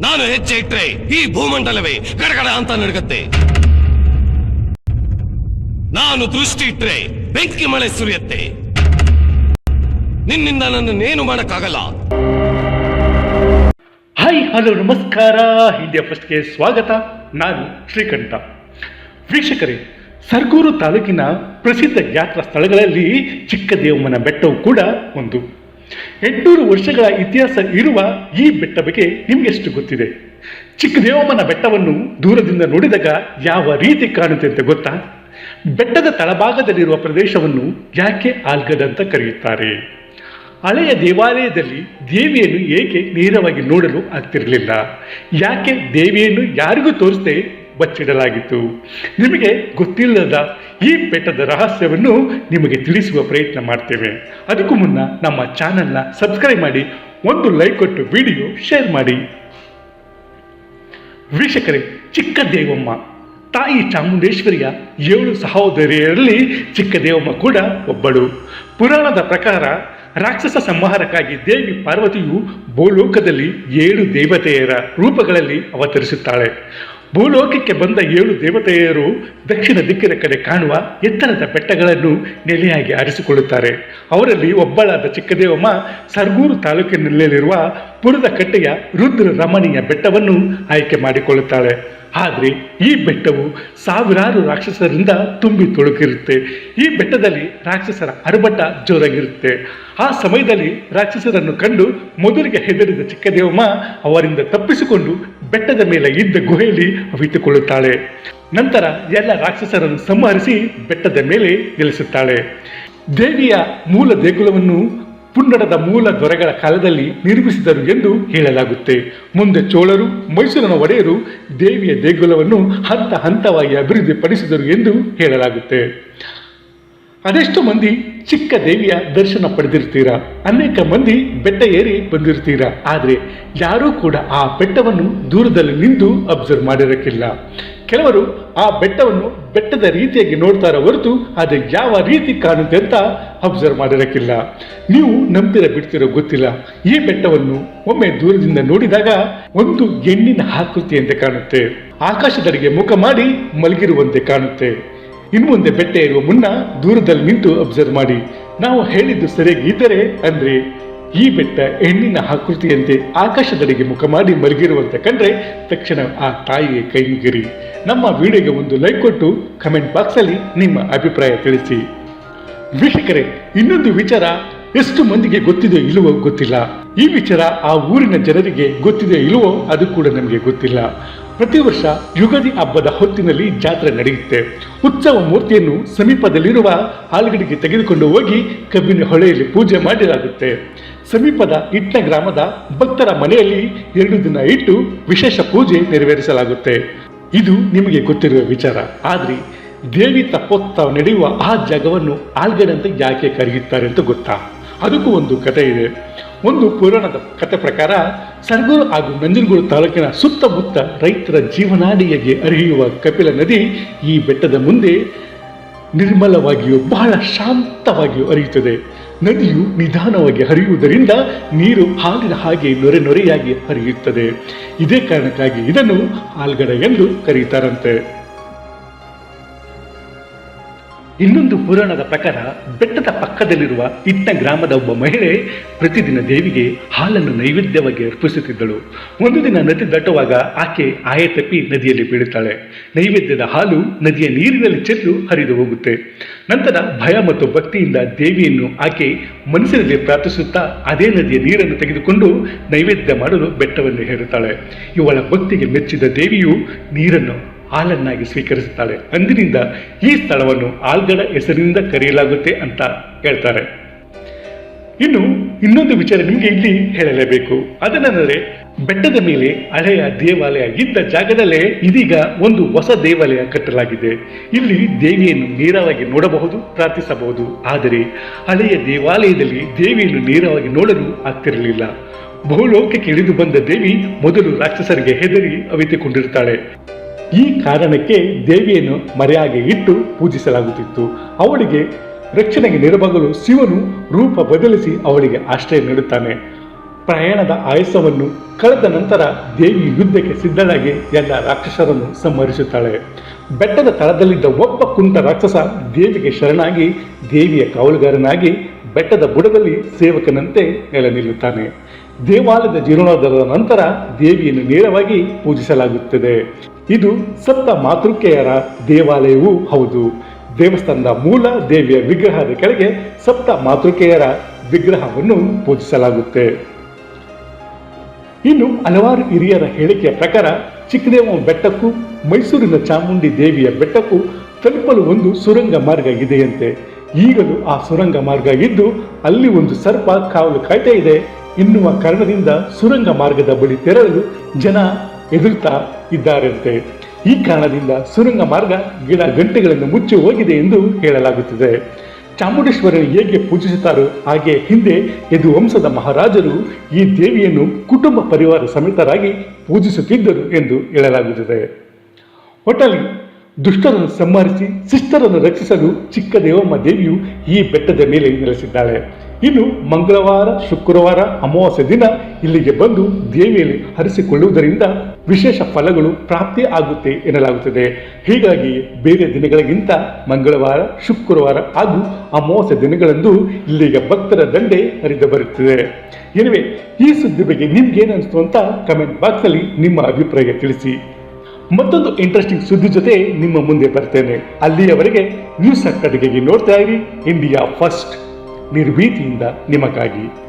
ನಾನು ಹೆಜ್ಜೆ ಇಟ್ರೆ ಈ ಭೂಮಂಡಲವೇ ಗಡಗಡ ಅಂತ ನಡುಗತ್ತೆ. ನಾನು ದೃಷ್ಟಿ ಇಟ್ರೆ ಬೆಂಕಿ ಮಳೆ ಸುರಿಯತ್ತೆ. ನಿನ್ನಿಂದ ನನ್ನನ್ನೇನು ಮಾಡಕ್ಕಾಗಲ್ಲ. ಹಾಯ್, ಹಲೋ, ನಮಸ್ಕಾರ. ಇಂಡಿಯಾ ಫಸ್ಟ್ಗೆ ಸ್ವಾಗತ. ನಾನು ಶ್ರೀಕಂಠ. ವೀಕ್ಷಕರೇ, ಸರ್ಗೂರು ತಾಲೂಕಿನ ಪ್ರಸಿದ್ಧ ಯಾತ್ರಾ ಸ್ಥಳಗಳಲ್ಲಿ ಚಿಕ್ಕದೇವಮ್ಮನ ಬೆಟ್ಟವು ಕೂಡ ಒಂದು. ಎಂಟುನೂರು ವರ್ಷಗಳ ಇತಿಹಾಸ ಇರುವ ಈ ಬೆಟ್ಟ ಬಗ್ಗೆ ನಿಮಗೆಷ್ಟು ಗೊತ್ತಿದೆ? ಚಿಕ್ಕದೇವಮ್ಮನ ಬೆಟ್ಟವನ್ನು ದೂರದಿಂದ ನೋಡಿದಾಗ ಯಾವ ರೀತಿ ಕಾಣುತ್ತೆ ಅಂತ ಗೊತ್ತಾ? ಬೆಟ್ಟದ ತಳಭಾಗದಲ್ಲಿರುವ ಪ್ರದೇಶವನ್ನು ಯಾಕೆ ಆಲ್ಗಡ್ ಅಂತ ಕರೆಯುತ್ತಾರೆ? ಹಳೆಯ ದೇವಾಲಯದಲ್ಲಿ ದೇವಿಯನ್ನು ಏಕೆ ನೇರವಾಗಿ ನೋಡಲು ಆಗ್ತಿರಲಿಲ್ಲ? ಯಾಕೆ ದೇವಿಯನ್ನು ಯಾರಿಗೂ ತೋರಿಸದೆ ಬಚ್ಚಿಡಲಾಗಿತ್ತು ನಿಮಗೆ ಗೊತ್ತಿಲ್ಲದ ಈ ಬೆಟ್ಟದ ರಹಸ್ಯವನ್ನು ನಿಮಗೆ ತಿಳಿಸುವ ಪ್ರಯತ್ನ ಮಾಡ್ತೇವೆ. ಅದಕ್ಕೂ ಮುನ್ನ ನಮ್ಮ ಚಾನಲ್ನ ಸಬ್ಸ್ಕ್ರೈಬ್ ಮಾಡಿ, ಒಂದು ಲೈಕ್ ಕೊಟ್ಟು ವಿಡಿಯೋ ಶೇರ್ ಮಾಡಿ. ವೀಕ್ಷಕರೇ ಚಿಕ್ಕ ದೇವಮ್ಮ ತಾಯಿ ಚಾಮುಂಡೇಶ್ವರಿಯ ಏಳು ಸಹೋದರಿಯರಲ್ಲಿ ಚಿಕ್ಕ ದೇವಮ್ಮ ಕೂಡ ಒಬ್ಬಳು. ಪುರಾಣದ ಪ್ರಕಾರ ರಾಕ್ಷಸ ಸಂಹಾರಕ್ಕಾಗಿ ದೇವಿ ಪಾರ್ವತಿಯು ಭೂಲೋಕದಲ್ಲಿ ಏಳು ದೇವತೆಯರ ರೂಪಗಳಲ್ಲಿ ಅವತರಿಸುತ್ತಾಳೆ. ಭೂಲೋಕಕ್ಕೆ ಬಂದ ಏಳು ದೇವತೆಯರು ದಕ್ಷಿಣ ದಿಕ್ಕಿನ ಕಡೆ ಕಾಣುವ ಎತ್ತರದ ಬೆಟ್ಟಗಳನ್ನು ನೆಲೆಯಾಗಿ ಆರಿಸಿಕೊಳ್ಳುತ್ತಾರೆ. ಅವರಲ್ಲಿ ಒಬ್ಬಳಾದ ಚಿಕ್ಕದೇವಮ್ಮ ಸರ್ಗೂರು ತಾಲೂಕಿನಲ್ಲಿರುವ ಪುರದ ಕಟ್ಟೆಯ ರುದ್ರ ರಮಣೀಯ ಬೆಟ್ಟವನ್ನು ಆಯ್ಕೆ ಮಾಡಿಕೊಳ್ಳುತ್ತಾಳೆ. ಆದರೆ ಈ ಬೆಟ್ಟವು ಸಾವಿರಾರು ರಾಕ್ಷಸರಿಂದ ತುಂಬಿ ತುಳುಕಿರುತ್ತೆ ಈ ಬೆಟ್ಟದಲ್ಲಿ ರಾಕ್ಷಸರ ಅರಬಟ ಜೋರಾಗಿರುತ್ತೆ. ಆ ಸಮಯದಲ್ಲಿ ರಾಕ್ಷಸರನ್ನು ಕಂಡು ಮೊದಲಿಗೆ ಹೆದರಿದ ಚಿಕ್ಕದೇವಮ್ಮ ಅವರಿಂದ ತಪ್ಪಿಸಿಕೊಂಡು ಬೆಟ್ಟದ ಮೇಲೆ ಇದ್ದ ಗುಹೆಯಲ್ಲಿ ಅವಿತುಕೊಳ್ಳುತ್ತಾಳೆ. ನಂತರ ಎಲ್ಲ ರಾಕ್ಷಸರನ್ನು ಸಂಹರಿಸಿ ಬೆಟ್ಟದ ಮೇಲೆ ನಿಲ್ಲಿಸುತ್ತಾಳೆ ದೇವಿಯ ಮೂಲ ದೇಗುಲವನ್ನು ಪುನ್ನಡದ ಮೂಲ ದೊರೆಗಳ ಕಾಲದಲ್ಲಿ ನಿರ್ಮಿಸಿದರು ಎಂದು ಹೇಳಲಾಗುತ್ತೆ. ಮುಂದೆ ಚೋಳರು, ಮೈಸೂರಿನ ಒಡೆಯರು ದೇವಿಯ ದೇಗುಲವನ್ನು ಹಂತ ಹಂತವಾಗಿ ಅಭಿವೃದ್ಧಿಪಡಿಸಿದರು ಎಂದು ಹೇಳಲಾಗುತ್ತೆ. ಅದೆಷ್ಟು ಮಂದಿ ಚಿಕ್ಕ ದೇವಿಯ ದರ್ಶನ ಪಡೆದಿರ್ತೀರಾ? ಅನೇಕ ಮಂದಿ ಬೆಟ್ಟ ಏರಿ ಬಂದಿರ್ತೀರಾ? ಆದರೆ ಯಾರೂ ಕೂಡ ಆ ಬೆಟ್ಟವನ್ನು ದೂರದಲ್ಲಿ ನಿಂತು ಅಬ್ಸರ್ವ್ ಮಾಡಿರಕ್ಕಿಲ್ಲ. ಕೆಲವರು ಆ ಬೆಟ್ಟವನ್ನು ಬೆಟ್ಟದ ರೀತಿಯಾಗಿ ನೋಡ್ತಾರ ಹೊರತು ಅದು ಯಾವ ರೀತಿ ಕಾಣುತ್ತೆ ಅಂತ ಅಬ್ಸರ್ವ್ ಮಾಡಿರಕ್ಕಿಲ್ಲ. ನೀವು ನಂಬ್ತಿರ ಬಿಡ್ತಿರೋ ಗೊತ್ತಿಲ್ಲ. ಈ ಬೆಟ್ಟವನ್ನು ಒಮ್ಮೆ ದೂರದಿಂದ ನೋಡಿದಾಗ ಒಂದು ಹೆಣ್ಣಿನ ಆಕೃತಿಯಂತೆ ಕಾಣುತ್ತೆ. ಆಕಾಶದಡಿಗೆ ಮುಖ ಮಾಡಿ ಮಲಗಿರುವಂತೆ ಕಾಣುತ್ತೆ. ಇನ್ನು ಮುಂದೆ ಬೆಟ್ಟ ಇರುವ ಮುನ್ನ ದೂರದಲ್ಲಿ ನಿಂತು ಅಬ್ಸರ್ವ್ ಮಾಡಿ. ನಾವು ಹೇಳಿದ್ದು ಸರಿಯಾಗಿ ಇದ್ದರೆ ಅಂದ್ರೆ ಈ ಬೆಟ್ಟ ಹೆಣ್ಣಿನ ಆಕೃತಿಯಂತೆ ಆಕಾಶದಡೆಗೆ ಮುಖ ಮಾಡಿ ಮಲಗಿರುವಂತೆ ಕಂಡ್ರೆ ತಕ್ಷಣ ಆ ತಾಯಿಗೆ ಕೈ ನಮ್ಮ ವಿಡಿಯೋಗೆ ಒಂದು ಲೈಕ್ ಕೊಟ್ಟು ಕಮೆಂಟ್ ಬಾಕ್ಸಲ್ಲಿ ನಿಮ್ಮ ಅಭಿಪ್ರಾಯ ತಿಳಿಸಿ. ವೀಕ್ಷಕರೇ, ಇನ್ನೊಂದು ವಿಚಾರ ಎಷ್ಟು ಮಂದಿಗೆ ಗೊತ್ತಿದೆಯೋ ಇಲ್ಲವೋ ಗೊತ್ತಿಲ್ಲ. ಈ ವಿಚಾರ ಆ ಊರಿನ ಜನರಿಗೆ ಗೊತ್ತಿದೆಯೋ ಇಲ್ಲವೋ ಅದು ಕೂಡ ನಮಗೆ ಗೊತ್ತಿಲ್ಲ. ಪ್ರತಿ ವರ್ಷ ಯುಗಾದಿ ಹಬ್ಬದ ಹೊತ್ತಿನಲ್ಲಿ ಜಾತ್ರೆ ನಡೆಯುತ್ತೆ. ಉತ್ಸವ ಮೂರ್ತಿಯನ್ನು ಸಮೀಪದಲ್ಲಿರುವ ಆಲ್ಗಡಿಗೆ ತೆಗೆದುಕೊಂಡು ಹೋಗಿ ಕಬ್ಬಿನ ಹೊಳೆಯಲ್ಲಿ ಪೂಜೆ ಮಾಡಲಾಗುತ್ತೆ. ಸಮೀಪದ ಇಟ್ಟ ಗ್ರಾಮದ ಭಕ್ತರ ಮನೆಯಲ್ಲಿ ಎರಡು ದಿನ ಇಟ್ಟು ವಿಶೇಷ ಪೂಜೆ ನೆರವೇರಿಸಲಾಗುತ್ತೆ. ಇದು ನಿಮಗೆ ಗೊತ್ತಿರುವ ವಿಚಾರ. ಆದ್ರೆ ದೇವಿ ತಪ್ಪೋತ್ಸವ ನಡೆಯುವ ಆ ಜಾಗವನ್ನು ಆಲ್ಗಡೆ ಅಂತ ಯಾಕೆ ಕರೆಯುತ್ತಾರೆ ಅಂತ ಗೊತ್ತಾ? ಅದಕ್ಕೂ ಒಂದು ಕಥೆ ಇದೆ. ಒಂದು ಪುರಾಣದ ಕಥೆ ಪ್ರಕಾರ, ಸರ್ಗೂರು ಹಾಗೂ ನಂಜನಗೂಡು ತಾಲೂಕಿನ ಸುತ್ತಮುತ್ತ ರೈತರ ಜೀವನಾಡಿಯಾಗಿ ಅರಿಯುವ ಕಪಿಲ ನದಿ ಈ ಬೆಟ್ಟದ ಮುಂದೆ ನಿರ್ಮಲವಾಗಿಯೂ ಬಹಳ ಶಾಂತವಾಗಿಯೂ ಹರಿಯುತ್ತದೆ. ನದಿಯು ನಿಧಾನವಾಗಿ ಹರಿಯುವುದರಿಂದ ನೀರು ಹಾಲಿನ ಹಾಗೆ ನೊರೆ ನೊರೆಯಾಗಿ ಹರಿಯುತ್ತದೆ. ಇದೇ ಕಾರಣಕ್ಕಾಗಿ ಇದನ್ನು ಆಲ್ಗಡ ಎಂದು ಕರೆಯುತ್ತಾರಂತೆ ಇನ್ನೊಂದು ಪುರಾಣದ ಪ್ರಕಾರ ಬೆಟ್ಟದ ಪಕ್ಕದಲ್ಲಿರುವ ಇತ್ತ ಗ್ರಾಮದ ಒಬ್ಬ ಮಹಿಳೆ ಪ್ರತಿದಿನ ದೇವಿಗೆ ಹಾಲನ್ನು ನೈವೇದ್ಯವಾಗಿ ಅರ್ಪಿಸುತ್ತಿದ್ದಳು. ಒಂದು ದಿನ ನದಿ ದಟ್ಟುವಾಗ ಆಕೆ ಆಯೆ ತಪ್ಪಿ ನದಿಯಲ್ಲಿ ಬೀಳುತ್ತಾಳೆ. ನೈವೇದ್ಯದ ಹಾಲು ನದಿಯ ನೀರಿನಲ್ಲಿ ಚೆಲ್ಲು ಹರಿದು ಹೋಗುತ್ತೆ. ನಂತರ ಭಯ ಮತ್ತು ಭಕ್ತಿಯಿಂದ ದೇವಿಯನ್ನು ಆಕೆ ಮನಸ್ಸಿನಲ್ಲಿ ಪ್ರಾರ್ಥಿಸುತ್ತಾ ಅದೇ ನದಿಯ ನೀರನ್ನು ತೆಗೆದುಕೊಂಡು ನೈವೇದ್ಯ ಮಾಡಲು ಬೆಟ್ಟವನ್ನು ಹೇರುತ್ತಾಳೆ. ಇವಳ ಭಕ್ತಿಗೆ ಮೆಚ್ಚಿದ ದೇವಿಯು ನೀರನ್ನು ಹಾಲನ್ನಾಗಿ ಸ್ವೀಕರಿಸುತ್ತಾಳೆ. ಅಂದಿನಿಂದ ಈ ಸ್ಥಳವನ್ನು ಆಲ್ಗಡ ಹೆಸರಿನಿಂದ ಕರೆಯಲಾಗುತ್ತೆ ಅಂತ ಹೇಳ್ತಾರೆ. ಇನ್ನು ಇನ್ನೊಂದು ವಿಚಾರ ನಿಮಗೆ ಇಲ್ಲಿ ಹೇಳಲೇಬೇಕು. ಅದನ್ನೆಂದರೆ ಬೆಟ್ಟದ ಮೇಲೆ ಹಳೆಯ ದೇವಾಲಯ ಇದ್ದ ಜಾಗದಲ್ಲೇ ಇದೀಗ ಒಂದು ಹೊಸ ದೇವಾಲಯ ಕಟ್ಟಲಾಗಿದೆ. ಇಲ್ಲಿ ದೇವಿಯನ್ನು ನೇರವಾಗಿ ನೋಡಬಹುದು, ಪ್ರಾರ್ಥಿಸಬಹುದು. ಆದರೆ ಹಳೆಯ ದೇವಾಲಯದಲ್ಲಿ ದೇವಿಯನ್ನು ನೇರವಾಗಿ ನೋಡಲು ಆಗ್ತಿರಲಿಲ್ಲ. ಬಹುಲೋಕಕ್ಕೆ ಇಳಿದು ಬಂದ ದೇವಿ ಮೊದಲು ರಾಕ್ಷಸರಿಗೆ ಹೆದರಿ ಅವಿತುಕೊಂಡಿರ್ತಾಳೆ. ಈ ಕಾರಣಕ್ಕೆ ದೇವಿಯನ್ನು ಮರೆಯಾಗಿ ಇಟ್ಟು ಪೂಜಿಸಲಾಗುತ್ತಿತ್ತು. ಅವಳಿಗೆ ರಕ್ಷಣೆಗೆ ನೆರವಾಗಲು ಶಿವನು ರೂಪ ಬದಲಿಸಿ ಅವಳಿಗೆ ಆಶ್ರಯ ನೀಡುತ್ತಾನೆ. ಪ್ರಯಾಣದ ಆಯಸವನ್ನು ಕಳೆದ ನಂತರ ದೇವಿ ಯುದ್ಧಕ್ಕೆ ಸಿದ್ಧಳಾಗಿ ಎಲ್ಲ ರಾಕ್ಷಸರನ್ನು ಸಂಹರಿಸುತ್ತಾಳೆ. ಬೆಟ್ಟದ ತಳದಲ್ಲಿದ್ದ ಒಬ್ಬ ಕುಂಟ ರಾಕ್ಷಸ ದೇವಿಗೆ ಶರಣಾಗಿ ದೇವಿಯ ಕಾವಲುಗಾರನಾಗಿ ಬೆಟ್ಟದ ಬುಡದಲ್ಲಿ ಸೇವಕನಂತೆ ನೆಲೆ ನಿಲ್ಲುತ್ತಾನೆ. ದೇವಾಲಯದ ಜೀರ್ಣೋದ್ಧಾರದ ನಂತರ ದೇವಿಯನ್ನು ನೇರವಾಗಿ ಪೂಜಿಸಲಾಗುತ್ತದೆ. ಇದು ಸಪ್ತ ಮಾತೃಕೆಯರ ದೇವಾಲಯವೂ ಹೌದು. ದೇವಸ್ಥಾನದ ಮೂಲ ದೇವಿಯ ವಿಗ್ರಹದ ಕೆಳಗೆ ಸಪ್ತ ಮಾತೃಕೆಯರ ವಿಗ್ರಹವನ್ನು ಪೂಜಿಸಲಾಗುತ್ತೆ. ಇನ್ನು ಹಲವಾರು ಹಿರಿಯರ ಹೇಳಿಕೆಯ ಪ್ರಕಾರ ಚಿಕ್ಕದೇವ ಬೆಟ್ಟಕ್ಕೂ ಮೈಸೂರಿನ ಚಾಮುಂಡಿ ದೇವಿಯ ಬೆಟ್ಟಕ್ಕೂ ತಲುಪಲು ಒಂದು ಸುರಂಗ ಮಾರ್ಗ ಇದೆಯಂತೆ. ಈಗಲೂ ಆ ಸುರಂಗ ಮಾರ್ಗ ಇದ್ದು ಅಲ್ಲಿ ಒಂದು ಸರ್ಪ, ಕಾವಲು ಕಾಯ್ತಾ ಇದೆ. ಎನ್ನುವ ಕಾರಣದಿಂದ ಸುರಂಗ ಮಾರ್ಗದ ಬಳಿ ತೆರಳಲು ಜನ ಎದುರುತ್ತಾ ಇದ್ದಾರಂತೆ. ಈ ಕಾರಣದಿಂದ ಸುರಂಗ ಮಾರ್ಗ ಗಿಡ ಗಂಟೆಗಳನ್ನು ಮುಚ್ಚಿ ಹೋಗಿದೆ ಎಂದು ಹೇಳಲಾಗುತ್ತದೆ. ಚಾಮುಂಡೇಶ್ವರನ್ನು ಹೇಗೆ ಪೂಜಿಸುತ್ತಾರೋ ಹಾಗೆ ಹಿಂದೆ ಯದು ವಂಶದ ಮಹಾರಾಜರು ಈ ದೇವಿಯನ್ನು ಕುಟುಂಬ ಪರಿವಾರ ಸಮೇತರಾಗಿ ಪೂಜಿಸುತ್ತಿದ್ದರು ಎಂದು ಹೇಳಲಾಗುತ್ತದೆ. ಒಟ್ಟಲ್ಲಿ ದುಷ್ಟರನ್ನು ಸಂಹರಿಸಿ ಶಿಷ್ಟರನ್ನು ರಕ್ಷಿಸಲು ಚಿಕ್ಕ ದೇವಮ್ಮ ದೇವಿಯು ಈ ಬೆಟ್ಟದ ಮೇಲೆ ನೆಲೆಸಿದ್ದಾಳೆ. ಇನ್ನು ಮಂಗಳವಾರ, ಶುಕ್ರವಾರ, ಅಮಾವಾಸ್ಯ ದಿನ ಇಲ್ಲಿಗೆ ಬಂದು ದೇವಿಯಲ್ಲಿ ಹರಿಸಿಕೊಳ್ಳುವುದರಿಂದ ವಿಶೇಷ ಫಲಗಳು ಪ್ರಾಪ್ತಿ ಆಗುತ್ತೆ ಎನ್ನಲಾಗುತ್ತದೆ. ಹೀಗಾಗಿ ಬೇರೆ ದಿನಗಳಿಗಿಂತ ಮಂಗಳವಾರ, ಶುಕ್ರವಾರ ಹಾಗೂ ಅಮಾವಾಸ್ಯ ದಿನಗಳಂದು ಇಲ್ಲಿಗೆ ಭಕ್ತರ ದಂಡೆ ಹರಿದು ಬರುತ್ತದೆ. ಎನಿವೆ ಈ ಸುದ್ದಿ ಬಗ್ಗೆ ನಿಮ್ಗೇನು ಅನಿಸ್ತು ಅಂತ ಕಮೆಂಟ್ ಬಾಕ್ಸಲ್ಲಿ ನಿಮ್ಮ ಅಭಿಪ್ರಾಯ ತಿಳಿಸಿ. ಮತ್ತೊಂದು ಇಂಟ್ರೆಸ್ಟಿಂಗ್ ಸುದ್ದಿ ಜೊತೆ ನಿಮ್ಮ ಮುಂದೆ ಬರ್ತೇನೆ. ಅಲ್ಲಿಯವರೆಗೆ ನ್ಯೂಸ್ ಕಡೆಗೆ ನೋಡ್ತಾ ಇರಿ. ಇಂಡಿಯಾ ಫಸ್ಟ್ ನಿರ್ಭೀತಿಯಿಂದ ನಿಮಗಾಗಿ.